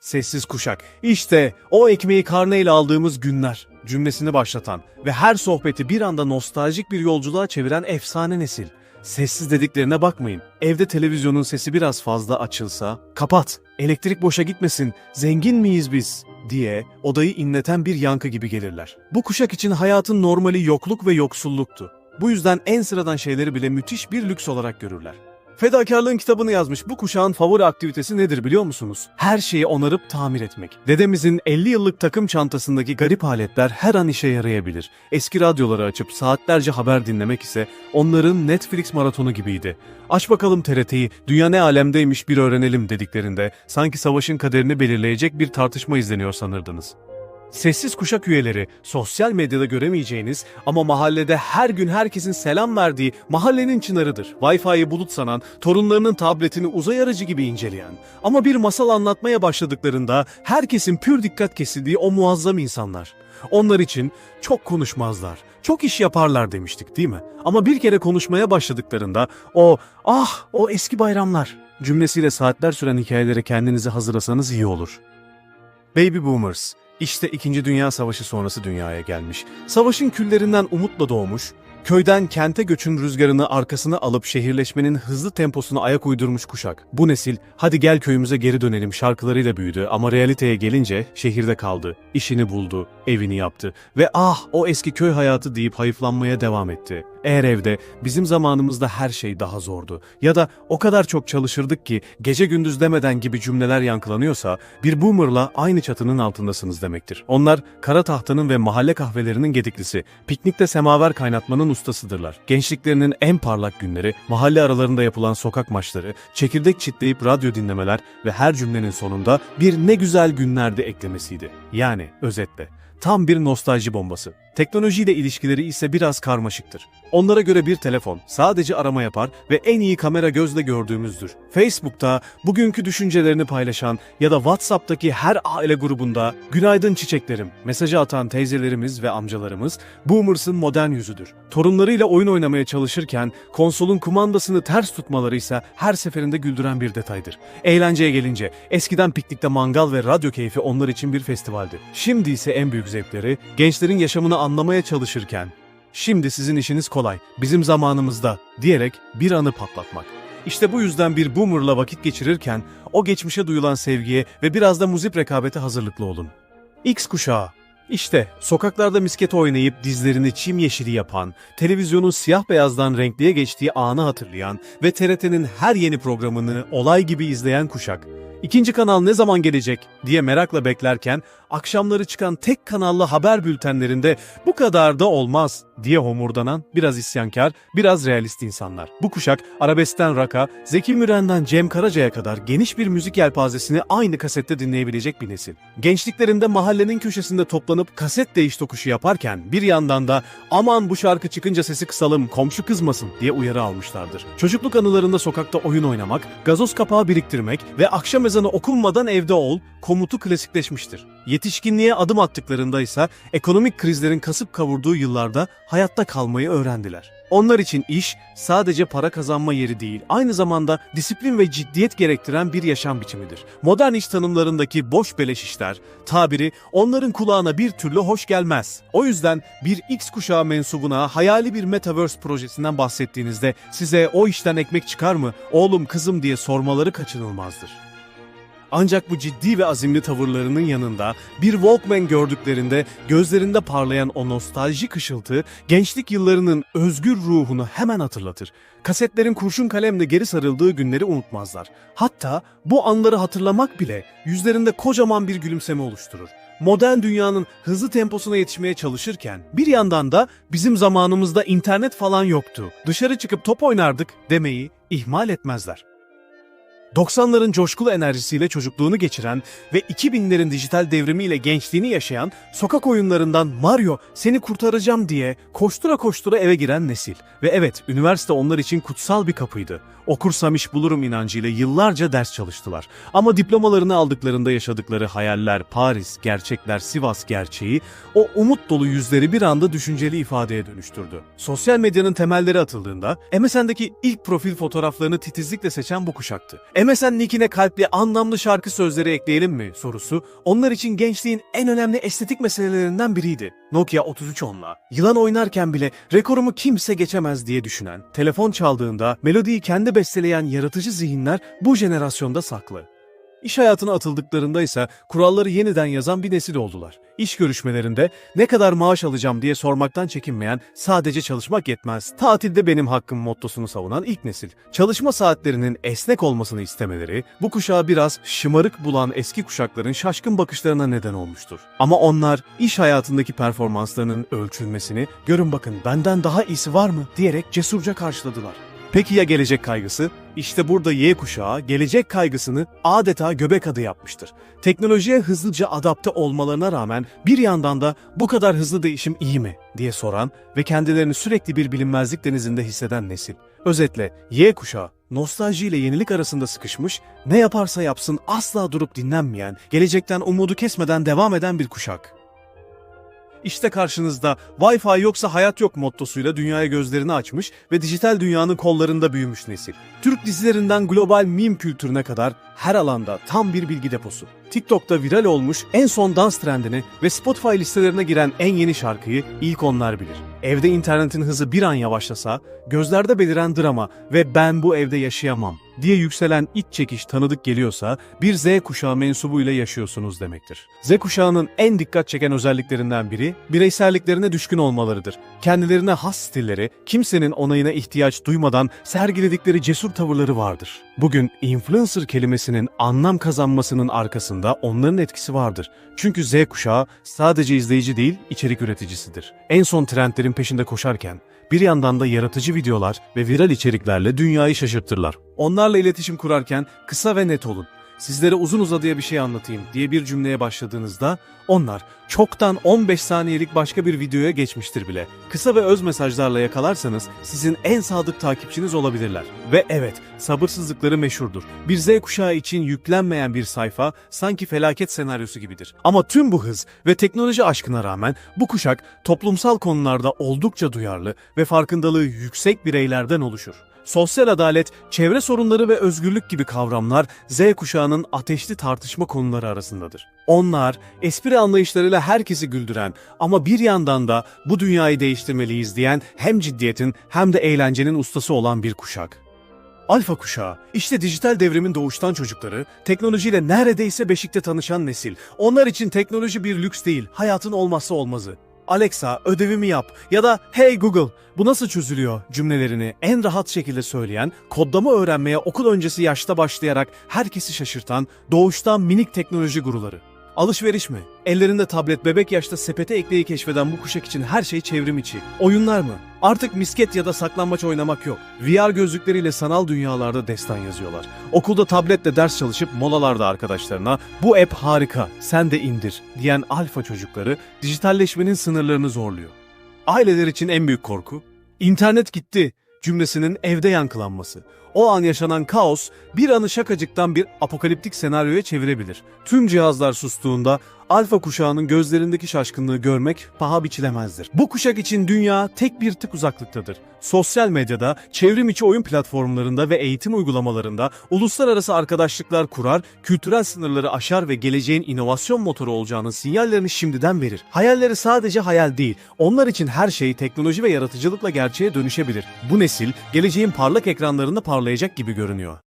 Sessiz kuşak. İşte o ekmeği karneyle aldığımız günler cümlesini başlatan ve her sohbeti bir anda nostaljik bir yolculuğa çeviren efsane nesil. Sessiz dediklerine bakmayın. Evde televizyonun sesi biraz fazla açılsa, kapat, elektrik boşa gitmesin, zengin miyiz biz diye odayı inleten bir yankı gibi gelirler. Bu kuşak için hayatın normali yokluk ve yoksulluktu. Bu yüzden en sıradan şeyleri bile müthiş bir lüks olarak görürler. Fedakarlığın kitabını yazmış bu kuşağın favori aktivitesi nedir biliyor musunuz? Her şeyi onarıp tamir etmek. Dedemizin 50 yıllık takım çantasındaki garip aletler her an işe yarayabilir. Eski radyoları açıp saatlerce haber dinlemek ise onların Netflix maratonu gibiydi. Aç bakalım TRT'yi, dünya ne alemdeymiş bir öğrenelim dediklerinde sanki savaşın kaderini belirleyecek bir tartışma izleniyor sanırdınız. Sessiz kuşak üyeleri, sosyal medyada göremeyeceğiniz ama mahallede her gün herkesin selam verdiği mahallenin çınarıdır. Wi-Fi'yi bulut sanan, torunlarının tabletini uzay aracı gibi inceleyen ama bir masal anlatmaya başladıklarında herkesin pür dikkat kesildiği o muazzam insanlar. Onlar için çok konuşmazlar, çok iş yaparlar demiştik değil mi? Ama bir kere konuşmaya başladıklarında o ah o eski bayramlar cümlesiyle saatler süren hikayelere kendinizi hazırlasanız iyi olur. Baby Boomers. İşte 2. Dünya Savaşı sonrası dünyaya gelmiş. Savaşın küllerinden umutla doğmuş, köyden kente göçün rüzgarını arkasına alıp şehirleşmenin hızlı temposuna ayak uydurmuş kuşak. Bu nesil hadi gel köyümüze geri dönelim şarkılarıyla büyüdü ama realiteye gelince şehirde kaldı, işini buldu, evini yaptı ve ah o eski köy hayatı deyip hayıflanmaya devam etti. Eğer evde bizim zamanımızda her şey daha zordu ya da o kadar çok çalışırdık ki gece gündüz demeden gibi cümleler yankılanıyorsa bir boomerla aynı çatının altındasınız demektir. Onlar kara tahtanın ve mahalle kahvelerinin gediklisi, piknikte semaver kaynatmanın ustasıdırlar. Gençliklerinin en parlak günleri, mahalle aralarında yapılan sokak maçları, çekirdek çitleyip radyo dinlemeler ve her cümlenin sonunda bir ne güzel günlerde eklemesiydi. Yani özetle tam bir nostalji bombası. Teknolojiyle ilişkileri ise biraz karmaşıktır. Onlara göre bir telefon sadece arama yapar ve en iyi kamera gözle gördüğümüzdür. Facebook'ta bugünkü düşüncelerini paylaşan ya da WhatsApp'taki her aile grubunda günaydın çiçeklerim mesajı atan teyzelerimiz ve amcalarımız Boomers'ın modern yüzüdür. Torunlarıyla oyun oynamaya çalışırken konsolun kumandasını ters tutmaları ise her seferinde güldüren bir detaydır. Eğlenceye gelince eskiden piknikte mangal ve radyo keyfi onlar için bir festivaldi. Şimdi ise en büyük zevkleri gençlerin yaşamını anlamaya çalışırken Şimdi sizin işiniz kolay, bizim zamanımızda diyerek bir anı patlatmak. İşte bu yüzden bir boomerla vakit geçirirken o geçmişe duyulan sevgiye ve biraz da muzip rekabete hazırlıklı olun. X kuşağı. İşte sokaklarda misket oynayıp dizlerini çim yeşili yapan, televizyonun siyah beyazdan renkliye geçtiği anı hatırlayan ve TRT'nin her yeni programını olay gibi izleyen kuşak. İkinci kanal ne zaman gelecek diye merakla beklerken akşamları çıkan tek kanallı haber bültenlerinde bu kadar da olmaz diye homurdanan biraz isyankar, biraz realist insanlar. Bu kuşak arabeskten rock'a, Zeki Müren'den Cem Karaca'ya kadar geniş bir müzik yelpazesini aynı kasette dinleyebilecek bir nesil. Gençliklerinde mahallenin köşesinde toplanıp kaset değiş tokuşu yaparken bir yandan da aman bu şarkı çıkınca sesi kısalım, komşu kızmasın diye uyarı almışlardır. Çocukluk anılarında sokakta oyun oynamak, gazoz kapağı biriktirmek ve akşam ezanı okunmadan evde ol komutu klasikleşmiştir. Yetişkinliğe adım attıklarında ise ekonomik krizlerin kasıp kavurduğu yıllarda hayatta kalmayı öğrendiler. Onlar için iş sadece para kazanma yeri değil, aynı zamanda disiplin ve ciddiyet gerektiren bir yaşam biçimidir. Modern iş tanımlarındaki boş beleş işler, tabiri onların kulağına bir türlü hoş gelmez. O yüzden bir X kuşağı mensubuna hayali bir metaverse projesinden bahsettiğinizde size o işten ekmek çıkar mı, oğlum kızım diye sormaları kaçınılmazdır. Ancak bu ciddi ve azimli tavırlarının yanında bir Walkman gördüklerinde gözlerinde parlayan o nostaljik ışıltı gençlik yıllarının özgür ruhunu hemen hatırlatır. Kasetlerin kurşun kalemle geri sarıldığı günleri unutmazlar. Hatta bu anları hatırlamak bile yüzlerinde kocaman bir gülümseme oluşturur. Modern dünyanın hızlı temposuna yetişmeye çalışırken bir yandan da bizim zamanımızda internet falan yoktu. Dışarı çıkıp top oynardık demeyi ihmal etmezler. 90'ların coşkulu enerjisiyle çocukluğunu geçiren ve 2000'lerin dijital devrimiyle gençliğini yaşayan, sokak oyunlarından Mario seni kurtaracağım diye koştura koştura eve giren nesil. Ve evet, üniversite onlar için kutsal bir kapıydı. Okursam iş bulurum inancıyla yıllarca ders çalıştılar. Ama diplomalarını aldıklarında yaşadıkları hayaller, Paris, gerçekler, Sivas gerçeği, o umut dolu yüzleri bir anda düşünceli ifadeye dönüştürdü. Sosyal medyanın temelleri atıldığında MSN'deki ilk profil fotoğraflarını titizlikle seçen bu kuşaktı. MSN nickine kalpli anlamlı şarkı sözleri ekleyelim mi sorusu onlar için gençliğin en önemli estetik meselelerinden biriydi. Nokia 3310'la yılan oynarken bile rekorumu kimse geçemez diye düşünen, telefon çaldığında melodiyi kendi besteleyen yaratıcı zihinler bu jenerasyonda saklı. İş hayatına atıldıklarında ise kuralları yeniden yazan bir nesil oldular. İş görüşmelerinde ne kadar maaş alacağım diye sormaktan çekinmeyen, sadece çalışmak yetmez, tatilde benim hakkım mottosunu savunan ilk nesil. Çalışma saatlerinin esnek olmasını istemeleri, bu kuşağı biraz şımarık bulan eski kuşakların şaşkın bakışlarına neden olmuştur. Ama onlar iş hayatındaki performanslarının ölçülmesini, görün bakın benden daha iyisi var mı diyerek cesurca karşıladılar. Peki ya gelecek kaygısı? İşte burada Y kuşağı gelecek kaygısını adeta göbek adı yapmıştır. Teknolojiye hızlıca adapte olmalarına rağmen bir yandan da bu kadar hızlı değişim iyi mi diye soran ve kendilerini sürekli bir bilinmezlik denizinde hisseden nesil. Özetle Y kuşağı nostalji ile yenilik arasında sıkışmış, ne yaparsa yapsın asla durup dinlenmeyen, gelecekten umudu kesmeden devam eden bir kuşak. İşte karşınızda Wi-Fi yoksa hayat yok mottosuyla dünyaya gözlerini açmış ve dijital dünyanın kollarında büyümüş nesil. Türk dizilerinden global meme kültürüne kadar her alanda tam bir bilgi deposu. TikTok'ta viral olmuş en son dans trendini ve Spotify listelerine giren en yeni şarkıyı ilk onlar bilir. Evde internetin hızı bir an yavaşlasa, gözlerde beliren drama ve ben bu evde yaşayamam diye yükselen iç çekiş tanıdık geliyorsa bir Z kuşağı mensubuyla yaşıyorsunuz demektir. Z kuşağının en dikkat çeken özelliklerinden biri bireyselliklerine düşkün olmalarıdır. Kendilerine has stilleri, kimsenin onayına ihtiyaç duymadan sergiledikleri cesur tavırları vardır. Bugün influencer kelimesinin anlam kazanmasının arkasında onların etkisi vardır. Çünkü Z kuşağı sadece izleyici değil, içerik üreticisidir. En son trendlerin peşinde koşarken bir yandan da yaratıcı videolar ve viral içeriklerle dünyayı şaşırtırlar. Onlarla iletişim kurarken kısa ve net olun. Sizlere uzun uzadıya bir şey anlatayım diye bir cümleye başladığınızda onlar çoktan 15 saniyelik başka bir videoya geçmiştir bile. Kısa ve öz mesajlarla yakalarsanız sizin en sadık takipçiniz olabilirler. Ve evet sabırsızlıkları meşhurdur. Bir Z kuşağı için yüklenmeyen bir sayfa sanki felaket senaryosu gibidir. Ama tüm bu hız ve teknoloji aşkına rağmen bu kuşak toplumsal konularda oldukça duyarlı ve farkındalığı yüksek bireylerden oluşur. Sosyal adalet, çevre sorunları ve özgürlük gibi kavramlar Z kuşağının ateşli tartışma konuları arasındadır. Onlar espri anlayışlarıyla herkesi güldüren ama bir yandan da bu dünyayı değiştirmeliyiz diyen hem ciddiyetin hem de eğlencenin ustası olan bir kuşak. Alfa kuşağı, işte dijital devrimin doğuştan çocukları, teknolojiyle neredeyse beşikte tanışan nesil. Onlar için teknoloji bir lüks değil, hayatın olmazsa olmazı. Alexa ödevimi yap ya da Hey Google bu nasıl çözülüyor cümlelerini en rahat şekilde söyleyen, kodlama öğrenmeye okul öncesi yaşta başlayarak herkesi şaşırtan doğuştan minik teknoloji guruları. Alışveriş mi? Ellerinde tablet bebek yaşta sepete ekleyi keşfeden bu kuşak için her şey çevrim içi. Oyunlar mı? Artık misket ya da saklambaç oynamak yok. VR gözlükleriyle sanal dünyalarda destan yazıyorlar. Okulda tabletle ders çalışıp molalarda arkadaşlarına bu app harika sen de indir diyen alfa çocukları dijitalleşmenin sınırlarını zorluyor. Aileler için en büyük korku internet gitti cümlesinin evde yankılanması. O an yaşanan kaos bir anı şakacıktan bir apokaliptik senaryoya çevirebilir. Tüm cihazlar sustuğunda alfa kuşağının gözlerindeki şaşkınlığı görmek paha biçilemezdir. Bu kuşak için dünya tek bir tık uzaklıktadır. Sosyal medyada, çevrim içi oyun platformlarında ve eğitim uygulamalarında uluslararası arkadaşlıklar kurar, kültürel sınırları aşar ve geleceğin inovasyon motoru olacağının sinyallerini şimdiden verir. Hayalleri sadece hayal değil, onlar için her şey teknoloji ve yaratıcılıkla gerçeğe dönüşebilir. Bu nesil geleceğin parlak ekranlarında parlayacak gibi görünüyor.